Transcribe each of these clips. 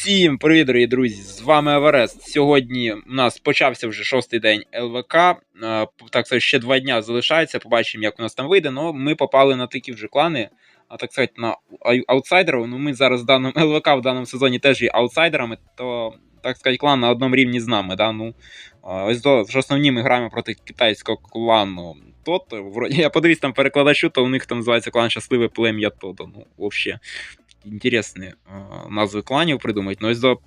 Всім привіт, дорогі друзі! З вами Еверест. Сьогодні у нас почався вже шостий день ЛВК. е, Так сказати, ще два дня залишається. Побачимо, як у нас там вийде. Ну, ми попали на такі вже клани, а так сказати, на ау- аутсайдерів. Ну, ми зараз в даному ЛВК в даному сезоні теж є аутсайдерами, то так сказати, клан на одному рівні з нами. Да? Ну, ось до в основні ми граємо проти китайського клану. Тот, вроді, я подивився там перекладачу, то у них там називається клан Щасливе плем'я Тодо. Ну, взагалі інтересні е, назви кланів придумають. Ну, ось до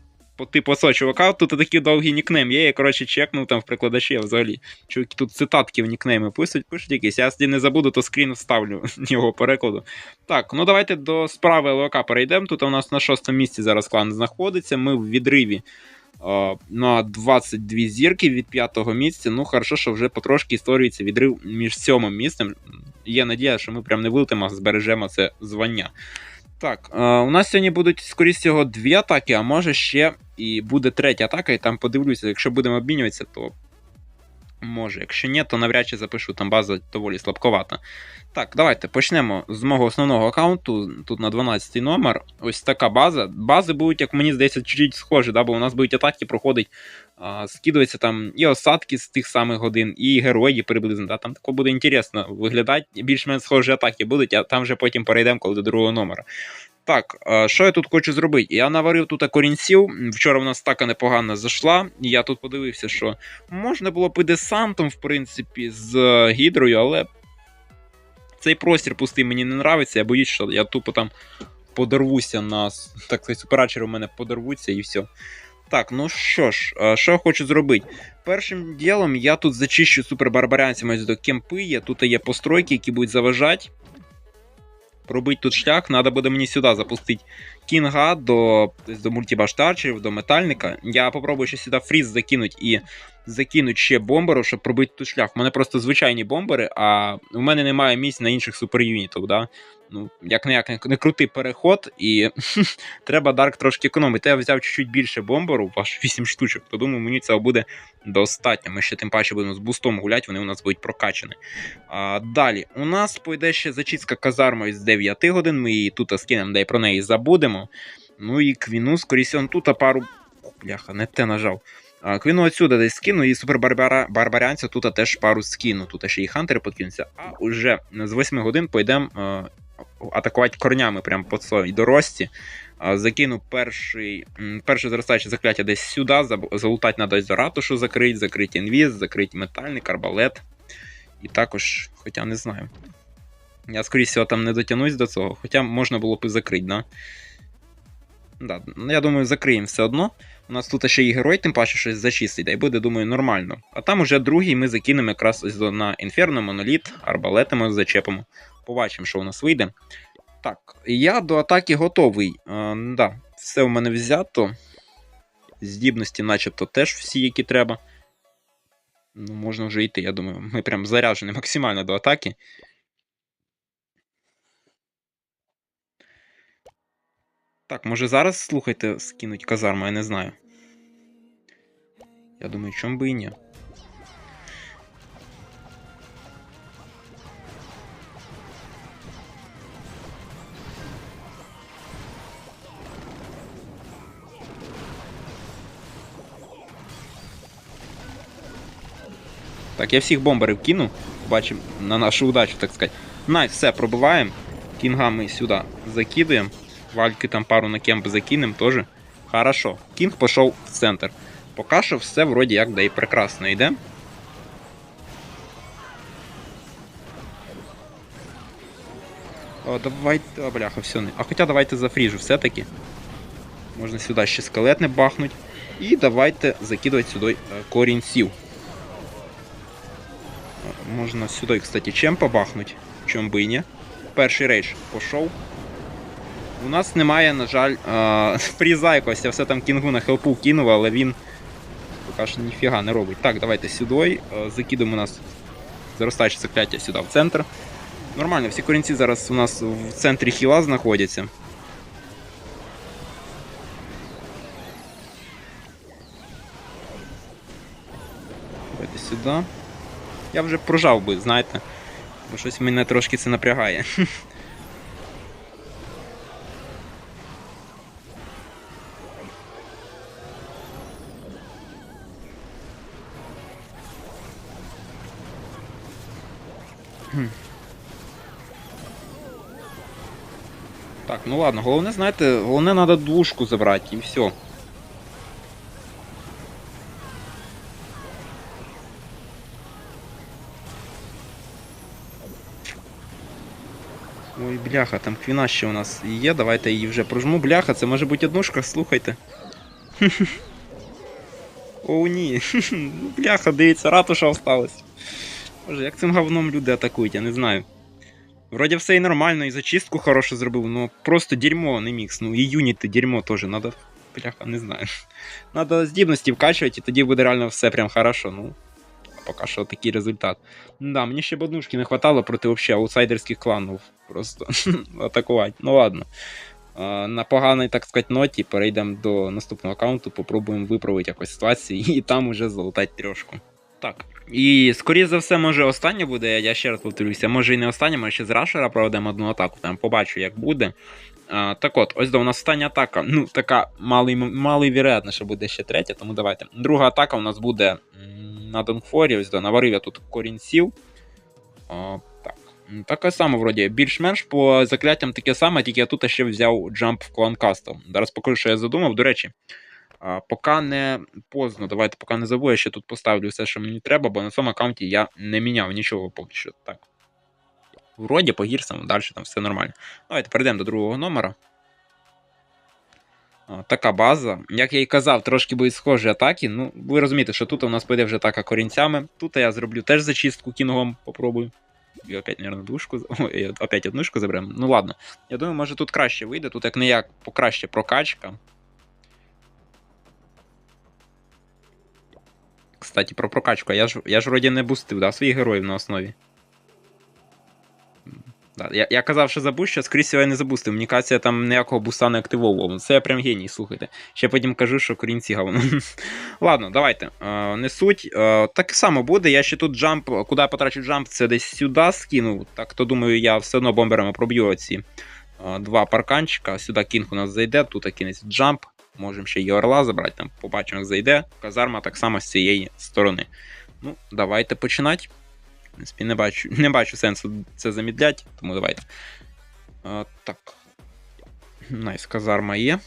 типу цього чувака, тут такий довгий нікнейм є. Я, коротше, чекнув там в прикладачі, а взагалі. Чуваки тут цитатки в нікнейми пишуть, пишуть якісь. Я якщо не забуду, то скрін вставлю його перекладу. Так, ну давайте до справи ЛВК перейдемо. Тут у нас на шостому місці зараз клан знаходиться. Ми в відриві. е, На 22 зірки від п'ятого місця. Ну, хорошо, що вже потрошки створюється відрив між сьомим місцем. Є надія, що ми прям не вилетимо, збережемо це звання. Так, е, у нас сьогодні будуть, скоріше всього, дві атаки, а може ще і буде третя атака, і там подивлюся, якщо будемо обмінюватися, то може. Якщо ні, то навряд чи запишу, там база доволі слабковата. Так, давайте почнемо з мого основного аккаунту. Тут на 12 номер. Ось така база. Бази будуть, як мені здається, чуть-чуть схожі, да, бо у нас будуть атаки проходить, а, скидуються там і осадки з тих самих годин, і герої приблизно. Да, там тако буде інтересно виглядати. Більш-менш схожі атаки будуть, а там вже потім перейдемо коли до другого номера. Так, що я тут хочу зробити? Я наварив тут корінців. Вчора в нас така непогана зайшла. Я тут подивився, що можна було б і десантом, в принципі, з е, гідрою, але цей простір пустий мені не нравиться. Я боюсь, що я тупо там подорвуся на так сказати, суперачери у мене подорвуться і все. Так, ну що ж, що я хочу зробити? Першим ділом я тут зачищу супербарбарянцями до кемпи. Є, тут є постройки, які будуть заважати. Пробити тут шлях, треба буде мені сюди запустити кінга до, до мультибаштарчерів, до метальника. Я попробую ще сюди фріз закинути і закинуть ще бомберу, щоб пробити тут шлях. У мене просто звичайні бомбери, а у мене немає місць на інших суперюнітів. Да? Ну, як не як не, крутий переход, і треба Дарк трошки економити. Я взяв чуть-чуть більше бомберу, аж 8 штучок, то думаю, мені цього буде достатньо. Ми ще тим паче будемо з бустом гуляти, вони у нас будуть прокачані. А, далі, у нас пойде ще зачистка казармою з 9 годин. Ми її тут скинемо, де й про неї забудемо. Ну і квіну, скоріше, он тут пару. Бляха, не те нажав. А, Квіну отсюди десь скину, і супербарбарянця тут теж пару скину. Тут ще і хантери подкинуться. А уже з 8 годин пойдемо атакувати корнями прямо по своїй дорожці. А, Закину перший, перше зростаюче закляття десь сюди. Залутати ось до ратушу закрити, закрити інвіз, закрити метальник, арбалет. І також, хоча не знаю. Я, скоріше там не дотягнусь до цього, хоча можна було б і закрити, да? Да, ну я думаю, закриємо все одно. У нас тут ще і герой, тим паче щось зачистить, і буде, думаю, нормально. А там уже другий ми закинемо якраз ось на інферно, моноліт, арбалетами зачепимо. Побачимо, що у нас вийде. Так, я до атаки готовий. Е, да, все в мене взято. Здібності, начебто, теж всі, які треба. Ну, можна вже йти, я думаю. Ми прям заряджені максимально до атаки. Так, може зараз, слухайте, скинуть казарму, я не знаю. Я думаю, чому би і ні. Так, я всіх бомберів кину. Бачимо на нашу удачу, так сказати. Найс, все, пробиваємо. Кінга ми сюди закидуємо. Вальки там пару на кемп закинем теж. Хорошо. Кінг пішов в центр. Поки що все вроді як да і прекрасно йде. О, давайте. О, бляха, все не. А хоча давайте зафріжу все-таки. Можна сюди ще скелет не бахнуть. І давайте закидувати сюди е, корінців. Е, Можна сюди, кстати, чем побахнуть. Чом би і ні. Перший рейдж пішов. У нас немає, на жаль, фріза якогось. Я все там кінгу на хелпу кинув, але він поки що ніфіга не робить. Так, давайте сюди. Е, закидемо у нас заростаюче закляття сюди в центр. Нормально, всі корінці зараз у нас в центрі хіла знаходяться. Давайте сюди. Я вже прожав би, знаєте. Бо щось мене трошки це напрягає. Так, ну ладно, головне, знаєте, головне треба двушку забрати і все. Ой, бляха, там квіна ще у нас є, давайте її вже прожму. Бляха, це може бути однушка, слухайте. О, ні. Бляха, дивіться, ратуша осталась. Боже, як цим говном люди атакують, я не знаю. Вроді все і нормально, і зачистку хорошу зробив, но просто дерьмо не мікс. Ну і юніти дерьмо теж, надо. Бляха, не знаю. Надо здібності вкачувати, і тоді буде реально все прям хорошо. Ну, поки що такий результат. Ну Да, мені ще б однушки не хватало проти вообще аутсайдерських кланів. Просто атакувати. Ну ладно. На поганій, так сказати, ноті перейдемо до наступного аккаунту, попробуємо виправити якось ситуацію і там уже залутати трьошку. Так. І скоріше за все, може останнє буде, я ще раз повторюся, може і не останнє, ми ще з Рашера проведемо одну атаку, там побачу, як буде. А, так от, ось до у нас остання атака. Ну, така малий, малий вероятно, що буде ще третя, тому давайте. Друга атака у нас буде на Донфорі, ось до наварив я тут корінців. А, так. Таке саме, вроді, більш-менш по закляттям таке саме, тільки я тут ще взяв джамп в клан кастом. Зараз покажу, що я задумав. До речі, а, поки не поздно, давайте поки не забуду, я ще тут поставлю все, що мені треба, бо на цьому аккаунті я не міняв нічого поки що. Так. Вроді по гірсам, далі там все нормально. Давайте перейдемо до другого номера. А, Така база. Як я і казав, трошки будуть схожі атаки. Ну, ви розумієте, що тут у нас піде вже атака корінцями. Тут я зроблю теж зачистку кінгом, попробую. І опять, мабуть, двушку. Ой, опять однушку заберемо. Ну ладно. Я думаю, може тут краще вийде. Тут як не як покраще прокачка. Кстати, про прокачку. Я ж, я ж вроді не бустив, да, своїх героїв на основі. Да, я, я казав, що забущу, скоріше всього, я не забустив. Мені кажеться, я там ніякого буста не активовував. Це я прям геній, слухайте. Ще потім кажу, що корінці говно. Ладно, давайте. Е, не суть. Е, так само буде. Я ще тут джамп, куди я потрачу джамп, це десь сюди скинув. Так то думаю, я все одно бомберами проб'ю ці е, два парканчика. Сюди кінг у нас зайде, тут кинеться джамп. Можемо ще й орла забрати, там побачимо, як зайде. Казарма так само з цієї сторони. Ну, давайте починати. В принципі, не бачу, не бачу сенсу це замідлять, тому давайте. А, так. Найс, казарма є.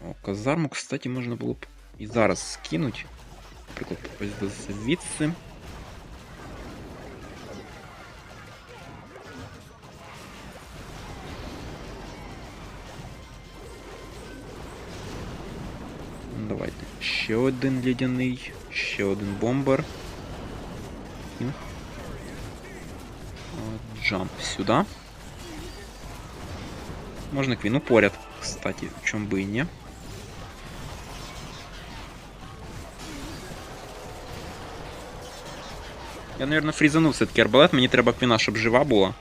О, казарму, кстати, можна було б і зараз скинути. Наприклад, ось звідси. Ще один лідяний, ще один бомбер. Кінг. От, Джамп сюди. Можна квіну поряд, кстати, чом би і ні. Я, наверное, фрізанув все-таки арбалет, мені треба квіна, щоб жива була.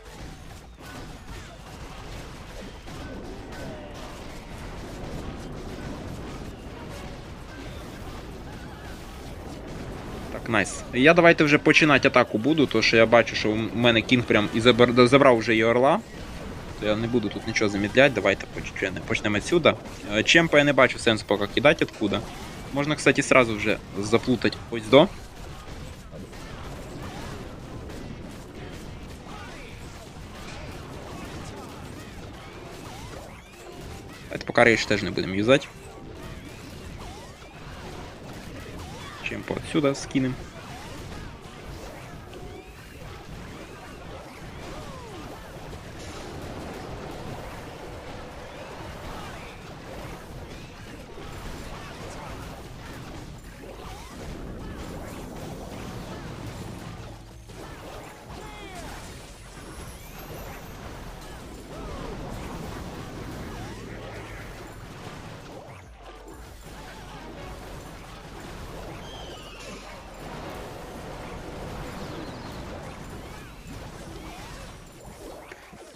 Найс. Я давайте вже починати атаку буду, тому що я бачу, що у мене кінг прям і забр- забрав вже і орла. То я не буду тут нічого замідляти, давайте поч- почнемо відсюди. Е, Чемпа я не бачу сенсу поки кидати откуда. Можна, кстати, сразу вже заплутати ось до. Поки рейш теж не будемо юзати. Чемпа сюда скинем.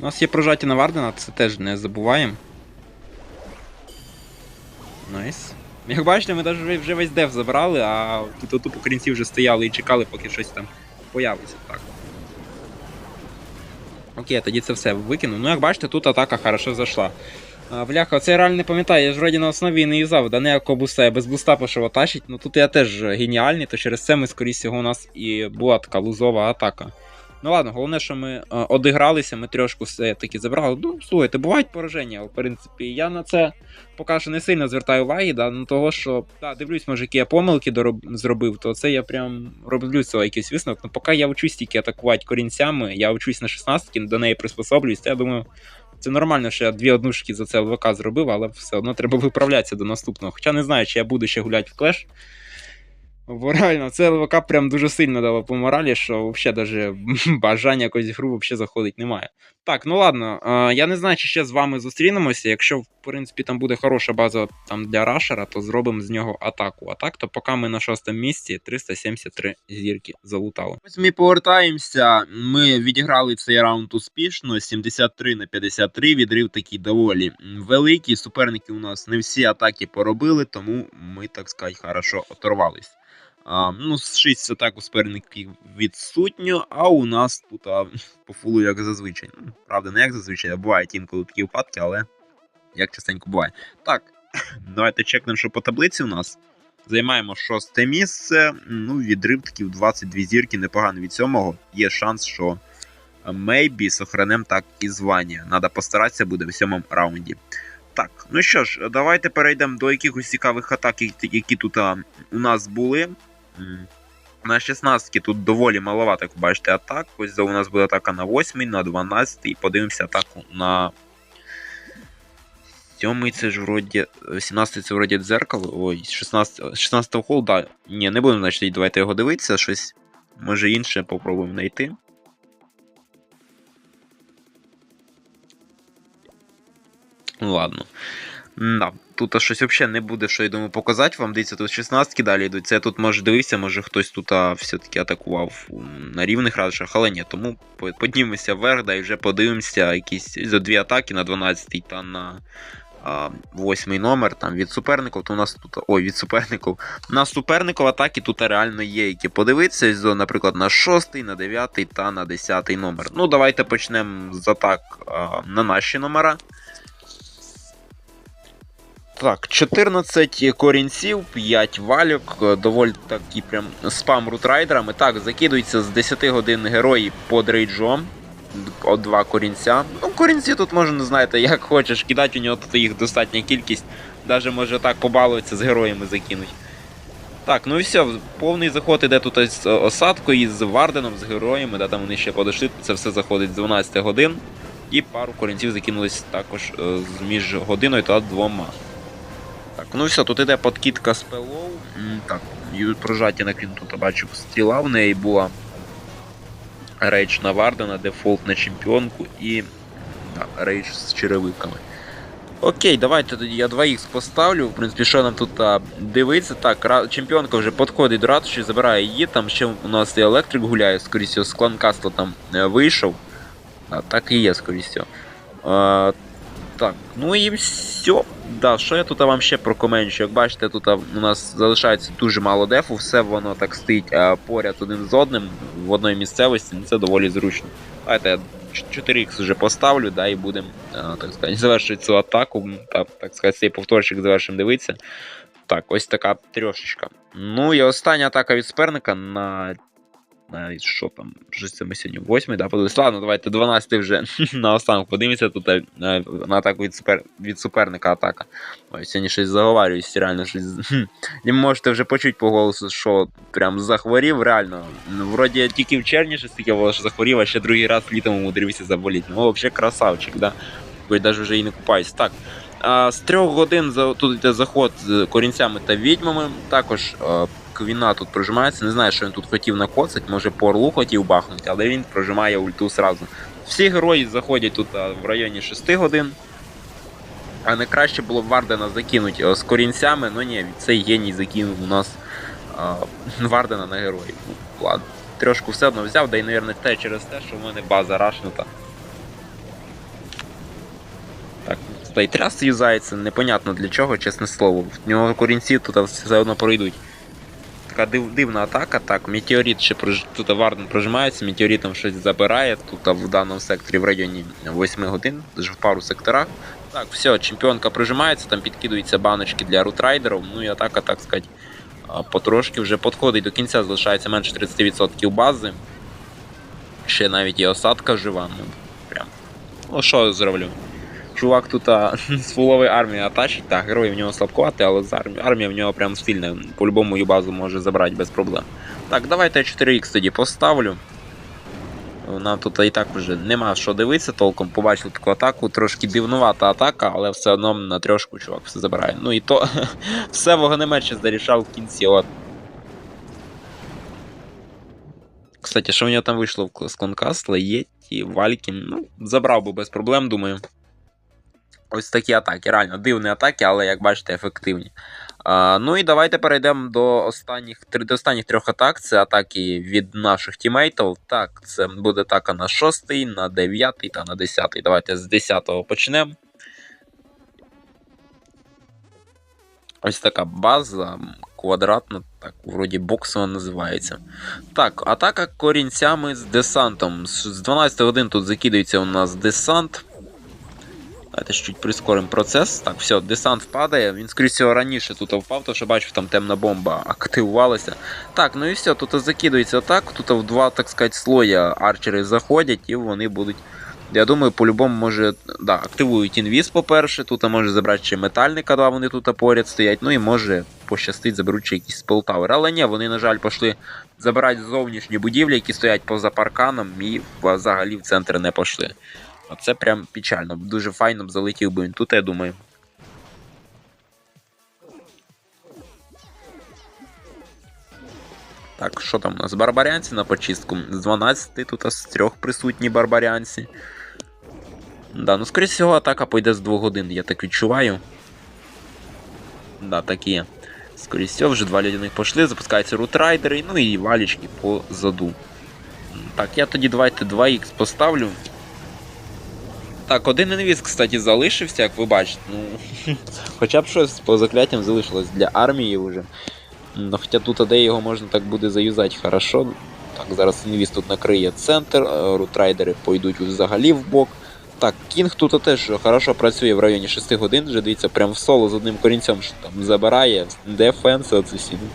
У нас є прожаття на Вардена, це теж не забуваємо. Найс. Як бачите, ми навіть вже весь деф забрали, а тут тупо корінці вже стояли і чекали, поки щось там появиться. Так. Окей, тоді це все викину. Ну, як бачите, тут атака хорошо зайшла. Бляха, це я реально не пам'ятаю, я ж вроді на основі не юзав, да ніякого буста, я без буста пішов атачить. Ну тут я теж геніальний, то через це ми, скоріше всього, у нас і була така лузова атака. Ну ладно, головне, що ми е, одигралися, ми трьошку все-таки забрали. Ну, слухайте, бувають пораження, в принципі я на це поки що не сильно звертаю уваги, да, ну того, що да, дивлюсь, може, які я помилки дороб... зробив, то це я прям роблю цього якийсь висновок. Ну поки я вчусь тільки атакувати корінцями, я вчусь на 16 до неї приспособлююсь, я думаю. Це нормально, що я дві однушки за це ЛВК зробив, але все одно треба виправлятися до наступного. Хоча не знаю, чи я буду ще гуляти в клеш. Бо реально, це ЛВК прям дуже сильно дало по моралі, що взагалі даже бажання якоїсь гру взагалі заходить немає. Так, ну ладно, е, я не знаю, чи ще з вами зустрінемося. Якщо, в принципі, там буде хороша база там, для рашера, то зробимо з нього атаку. А так, то поки ми на шостому місці 373 зірки залутали. Ось ми повертаємося. Ми відіграли цей раунд успішно. 73 на 53. Відрив такий доволі великий. Суперники у нас не всі атаки поробили, тому ми, так сказати, хорошо оторвались. А, ну, 6 атак у суперників відсутньо, а у нас тут а, по фулу, як зазвичай. Ну, правда, не як зазвичай, а бувають інколи такі випадки, але як частенько буває. Так, давайте чекнемо, що по таблиці у нас. Займаємо шосте місце. Ну, відрив таки в 22 зірки, непогано від сьомого. Є шанс, що мейбі сохранем так і звання. Надо постаратися буде в сьомому раунді. Так, ну що ж, давайте перейдемо до якихось цікавих атак, які тут а, у нас були. На 16 тут доволі маловато, як бачите, атак. Ось у нас буде атака на 8, на 12 і подивимося атаку на 7 це ж вроді. 17 це вроді дзеркало. Ой, 16 16 хол, да. Ні, не будемо, значить, давайте його дивитися, щось. Може інше попробуємо знайти. Ну ладно. Да. Тут щось взагалі не буде, що я думаю, показати вам. Дивіться, тут 16 далі йдуть. Це тут може дивитися, може хтось тут все-таки атакував на рівних радишах, але ні. Тому по- піднімемося вверх, да, і вже подивимося якісь за дві атаки на 12 та на а, 8 номер там від суперників. То у нас тут. Ой, від суперників. На суперників атаки тут реально є, які подивитися. Наприклад, на 6, на 9 та на 10 номер. Ну, давайте почнемо з атак а, на наші номера. Так, 14 корінців, 5 валюк, е, доволі такі прям спам рутрайдерами. Так, закидуються з 10 годин герої под рейджом. О, два корінця. Ну, корінці тут можна, знаєте, як хочеш кидати, у нього тут їх достатня кількість. Даже може так побалуватися з героями закинуть. Так, ну і все, повний заход іде тут з осадкою, із Варденом, з героями, да, там вони ще подошли, це все заходить з 12 годин. І пару корінців закинулись також е, між годиною та двома. Так, ну все, тут іде подкидка з ПЛО. М, Так, прожаття на тут бачив стріла в неї була. Рейдж на Вардена, дефолт на чемпіонку і да, рейдж з черевиками. Окей, давайте тоді я 2х поставлю. В принципі, що нам тут дивиться. Так, чемпіонка вже підходить до ратуші, забирає її. Там ще у нас і електрик гуляє, скоріше з кланкасту там е, вийшов. А, так і є, скоріше. Так, ну і все. Да, що я тут вам ще прокоменчу? Як бачите, тут у нас залишається дуже мало дефу, все воно так стоїть поряд один з одним в одній місцевості, ну, це доволі зручно. Давайте я 4х вже поставлю, да, і будемо, так сказати, завершити цю атаку. Та, так сказати, цей повторчик завершимо дивитися. Так, ось така трьошечка. Ну і остання атака від суперника на. На що там? Щось це ми сьогодні восьмий, да, подивись. Ладно, давайте 12 вже на останок подивимося тут е, на атаку від, супер... від суперника атака. Ой, сьогодні щось заговарююсь, реально щось. І можете вже почути по голосу, що прям захворів, реально. Вроді я тільки в червні щось таке було, що захворів, а ще другий раз літом умудрився заболіти. Ну, взагалі красавчик, да. Хоч навіть вже і не купаюсь. Так. А, з трьох годин тут йде заход з корінцями та відьмами. Також а, Квіна тут прожимається. Не знаю, що він тут хотів накоцати, може по орлу хотів бахнути, але він прожимає ульту сразу. Всі герої заходять тут в районі 6 годин. А не краще було б Вардена закинути з корінцями, ну ні, цей геній закинув у нас а, Вардена на героїв. Ну, ладно. Трошку все одно взяв, да й, мабуть, те через те, що в мене база рашнута. Так, тут і тряс юзається, непонятно для чого, чесне слово. В нього корінці тут все одно пройдуть. Така див, дивна атака, так, метеорит ще прож... тут Варден прожимається, метеоритом щось забирає, тут в даному секторі в районі 8 годин, даже в пару секторах. Так, все, чемпіонка прижимається, там підкидуються баночки для рутрайдерів. Ну і атака, так сказати, потрошки вже підходить до кінця, залишається менше 30% бази. Ще навіть і осадка жива. Ну, прям. Ну, що я зроблю? Чувак тут з фулової армії атачить, так, герої в нього слабкувати, але армія в нього прям сильна. По-любому її базу може забрати без проблем. Так, давайте я 4х тоді поставлю. Нам тут і так вже нема що дивитися толком. Побачили таку атаку, трошки дивнувата атака, але все одно на трьошку чувак все забирає. Ну і то все вогнеметче зарішав в кінці. От. Кстати, що в нього там вийшло з Конкастла, Єті, Валькін. Ну, забрав би без проблем, думаю. Ось такі атаки. Реально дивні атаки, але як бачите, ефективні. А, ну і давайте перейдемо до останніх, до останніх трьох атак. Це атаки від наших тімейтів. Так, це буде атака на 6, на 9 та на 10. Давайте з 10 почнемо. Ось така база квадратна, так, вроді боксова називається. Так, атака корінцями з десантом. З з 12 годин тут закидується у нас десант. Давайте чуть прискоримо процес. Так, все, десант впадає. Він, скоріше всього, раніше тут впав, тому що бачив, там темна бомба активувалася. Так, ну і все, тут закидується атак. Тут в два, так сказати, слоя арчери заходять і вони будуть. Я думаю, по-любому може. Да, активують інвіз, по-перше. Тут може забрати ще метальника, да, вони тут поряд стоять. Ну і може пощастить, заберуть ще якийсь спелтавер. Але ні, вони, на жаль, пішли забирати зовнішні будівлі, які стоять поза парканом, і взагалі в центр не пішли. А це прям печально. Дуже файно б залетів би він тут, я думаю. Так, що там у нас? Барбарянці на почистку. З 12 тут з 3 присутні барбарянці. Да, ну скоріше всього атака пойде з 2 годин, я так відчуваю. Да, так є. Скоріше всього, вже два людяних пішли, запускаються рутрайдери, ну і валічки позаду. Так, я тоді давайте 2х поставлю. Так, один інвіз, кстати, залишився, як ви бачите. Ну, хоча б щось по закляттям залишилось для армії вже. Ну, хоча тут де його можна так буде заюзати хорошо. Так, зараз інвіз тут накриє центр, е, рутрайдери пойдуть взагалі в бок. Так, Кінг тут теж хорошо працює в районі 6 годин, вже дивіться, прям в соло з одним корінцем що там забирає, дефенс, оце всі. Ну,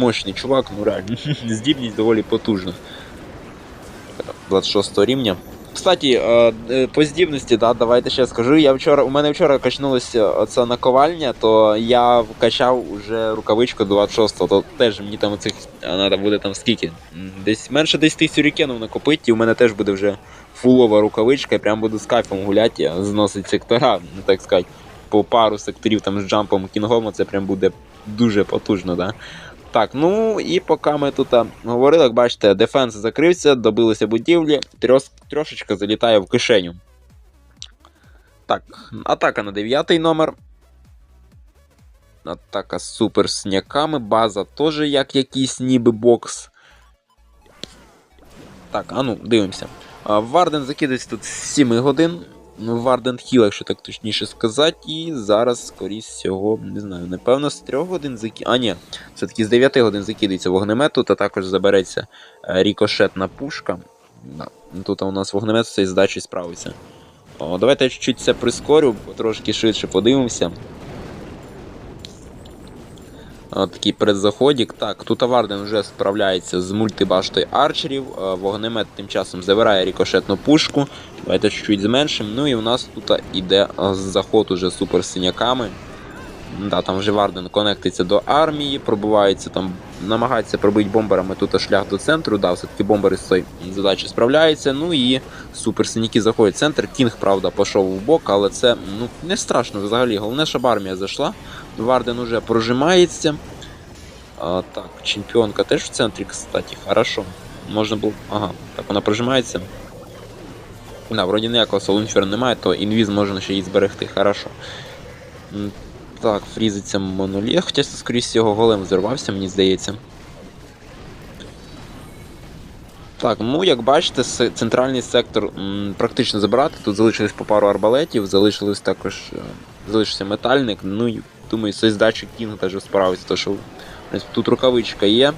Мощний чувак, ну реально. Здібність доволі потужна. 26 рівня. Кстати, е, е, по здібності, да, давайте ще скажу. Я вчора, у мене вчора качнулася оця наковальня, то я вкачав уже рукавичку 26-го, то теж мені там оцих треба буде там скільки? Десь менше 10 сюрікенів накопити, і у мене теж буде вже фулова рукавичка, і прям буду з кайфом гуляти, зносить сектора, ну так сказати, по пару секторів там з джампом кінгом, це прям буде дуже потужно, да. Так, ну і поки ми тут говорили, як бачите, дефенс закрився, добилися будівлі, трьос, трошечка залітає в кишеню. Так, атака на 9 номер. Атака з супер сняками, база теж як якийсь ніби бокс. Так, а ну, дивимося. Варден закидається тут з 7 годин. Ну, Варден Хіл, якщо так точніше сказати, і зараз, скоріше всього, не знаю, напевно, з 3 годин закидається. А, ні, все-таки з 9 годин закидається вогнемет, та також забереться е, рікошетна пушка. Да. Тут у нас вогнемет з здачею справиться. О, давайте я чуть-чуть це прискорю, трошки швидше подивимося. От такий предзаходік. Так, тут Варден вже справляється з мультибаштою арчерів. е, Вогнемет тим часом забирає рікошетну пушку. Давайте чуть-чуть зменшимо. Ну і у нас тут іде е, заход уже з суперсиняками. Да, там вже Варден конектиться до армії, пробувається там, намагається пробити бомберами тут шлях до центру. Да, все-таки бомбери з цією задачею справляються. Ну і суперсиняки заходять в центр. Кінг, правда, пішов в бок, але це ну, не страшно взагалі. Головне, щоб армія зайшла. Варден уже прожимається. А, так, чемпіонка теж в центрі, кстати, хорошо. Можна було. Ага, так вона прожимається. Да, вроді ніякого солунфера немає, то інвіз можна ще її зберегти, хорошо. Так, фрізиться моноліт, хоча скоріше всього, голем взорвався, мені здається. Так, ну як бачите, центральний сектор практично забрати. Тут залишилось по пару арбалетів, залишилось також. е, Залишився метальник. Ну і думаю, з здачі Кінг теж справиться, то що тут рукавичка є.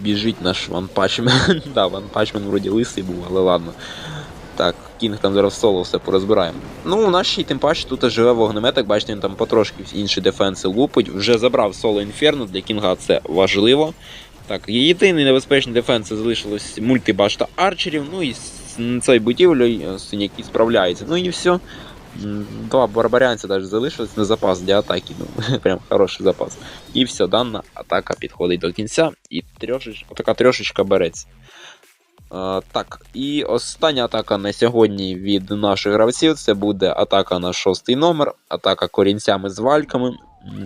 Біжить наш ванпачмен. да, ванпачмен вроді лисий був, але ладно. Так, Кінг там зараз соло все порозбираємо. Ну, у нас ще й тим паче тут живе вогнеметик, бачите, він там потрошки інші дефенси лупить. Вже забрав соло інферно, для Кінга це важливо. Так, єдиний небезпечний дефенс залишилось мультибашта арчерів, ну і з цією будівлею синяки справляється. Ну і все. Два барбарянця навіть залишилось на запас для атаки. Ну, прям хороший запас. І все, дана атака підходить до кінця, і трьошеч... така трьошечка береться. Так, і остання атака на сьогодні від наших гравців це буде атака на шостий номер, атака корінцями з вальками.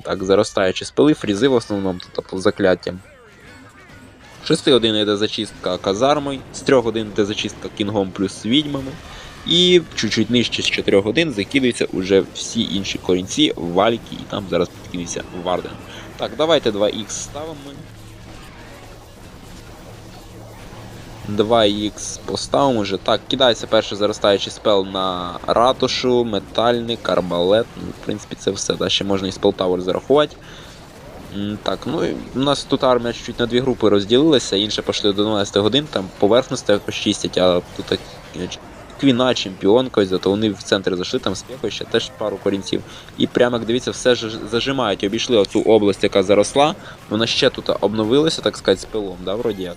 Так, заростаючі спили, фрізи в основному тут по закляттям. 6 годин йде зачистка казармою, з 3 годин йде зачистка кінгом плюс відьмами. І чуть-чуть нижче з 4 годин закидаються уже всі інші корінці, вальки, і там зараз підкинеться Варден. Так, давайте 2х ставимо. 2х поставимо вже. Так, кидається перший заростаючий спел на ратушу, метальник, арбалет. Ну, в принципі, це все. Да, ще можна і спел Tower зарахувати. Так, ну і у нас тут армія чуть на дві групи розділилася, інші пішли до 12 годин, там поверхності чистять, а тут е, Квіна, чемпіонка, зато вони в центр зайшли, там спеко ще теж пару корінців. І прямо, як дивіться, все ж зажимають, обійшли оцю область, яка заросла. Вона ще тут обновилася, так сказати, з пилом, да, вроді як.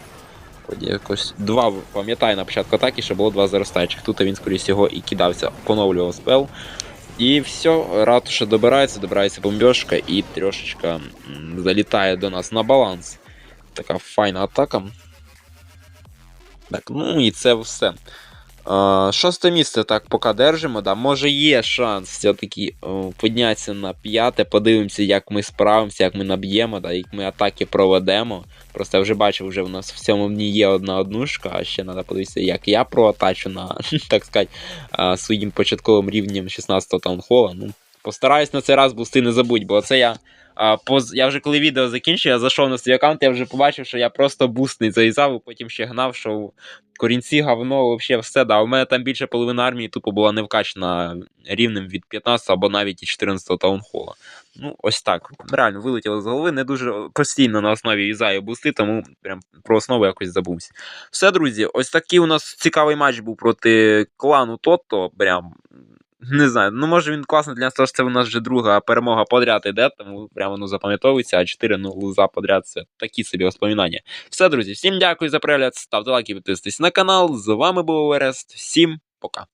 Вроді якось два, пам'ятаю, на початку атаки ще було два заростаючих. Тут він, скоріше всього, і кидався, поновлював спел. І все, ратуша добирається, добирається бомбежка і трошечка м, залітає до нас на баланс. Така файна атака. Так, ну і це все. Шосте місце так поки держимо. Да. Може є шанс все-таки піднятися на п'яте. Подивимося, як ми справимося, як ми наб'ємо, да, як ми атаки проведемо. Просто я вже бачив, вже в нас в цьому дні є одна однушка, а ще треба подивитися, як я проатачу на, так сказати, своїм початковим рівнем 16-го таунхола. Ну, постараюсь на цей раз бусти не забудь, бо це я. Поз... Я вже коли відео закінчив, я зайшов на свій аккаунт, я вже побачив, що я просто бустний заїзав, і потім ще гнав, що корінці, говно, взагалі все. Да. У мене там більше половина армії тупо була не вкачана рівнем від 15 або навіть і 14 таунхола. Ну, ось так. Реально вилетіло з голови, не дуже постійно на основі юзаю бусти, тому прям про основу якось забувся. Все, друзі, ось такий у нас цікавий матч був проти клану Тотто. Прям. Не знаю, ну може він класний для нас, тому що це у нас вже друга перемога подряд іде, тому прямо ну, запам'ятовується, а 4 ну, луза подряд це такі собі воспоминання. Все, друзі, всім дякую за перегляд, ставте лайки, підписуйтесь на канал. З вами був Верест. Всім пока.